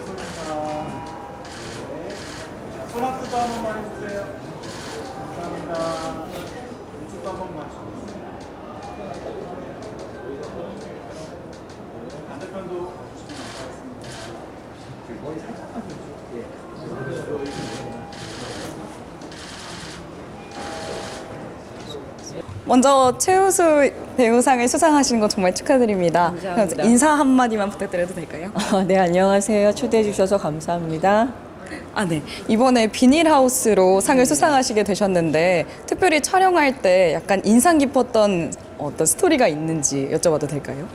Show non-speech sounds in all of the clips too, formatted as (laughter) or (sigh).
손님사. 네. 자, 손 앞도 한 번만 해주세요. 감사합니다. 왼쪽도 한 번만 주세요. 반대편도. 머리 살짝만 펴주세요. 먼저 최우수 배우상을 수상하신 거 정말 축하드립니다. 감사합니다. 인사 한 마디만 부탁드려도 될까요? (laughs) 네, 안녕하세요. 초대해 주셔서 감사합니다. 아, 네. 이번에 비닐하우스로 상을 수상하시게 되셨는데 특별히 촬영할 때 약간 인상 깊었던 어떤 스토리가 있는지 여쭤봐도 될까요?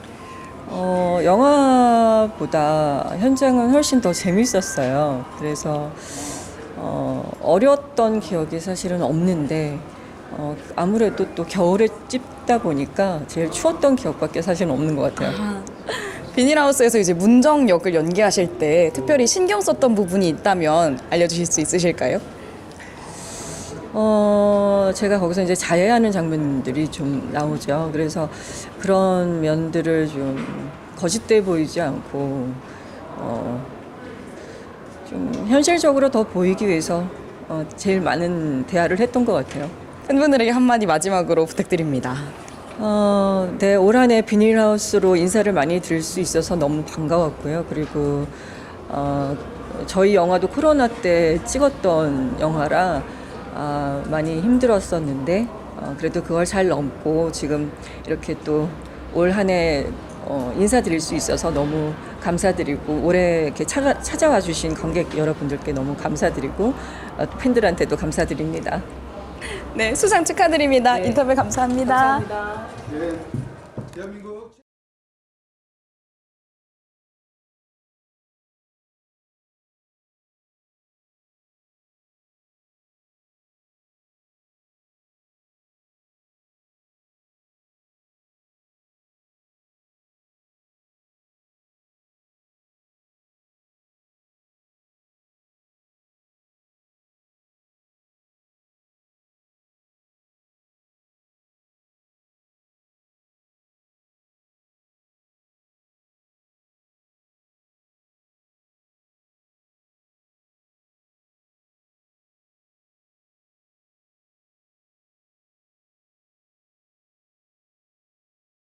어, 영화보다 현장은 훨씬 더 재밌었어요. 그래서 어, 어렸던 기억이 사실은 없는데 어, 아무래도 또 겨울에 찍다 보니까 제일 추웠던 기억밖에 사실은 없는 것 같아요. (laughs) 비닐하우스에서 이제 문정 역을 연기하실 때 특별히 신경 썼던 부분이 있다면 알려주실 수 있으실까요? 어, 제가 거기서 이제 자해하는 장면들이 좀 나오죠. 그래서 그런 면들을 좀 거짓돼 보이지 않고, 어, 좀 현실적으로 더 보이기 위해서 어, 제일 많은 대화를 했던 것 같아요. 팬분들에게 한마디 마지막으로 부탁드립니다. 어, 네, 올 한해 비닐하우스로 인사를 많이 드릴 수 있어서 너무 반가웠고요. 그리고, 어, 저희 영화도 코로나 때 찍었던 영화라, 아, 많이 힘들었었는데, 어, 그래도 그걸 잘 넘고 지금 이렇게 또 올 한해 어, 인사드릴 수 있어서 너무 감사드리고 올해 이렇게 찾아, 찾아와 주신 관객 여러분들께 너무 감사드리고 어, 팬들한테도 감사드립니다. 네, 수상 축하드립니다. 인터뷰 감사합니다. 네. 대한민국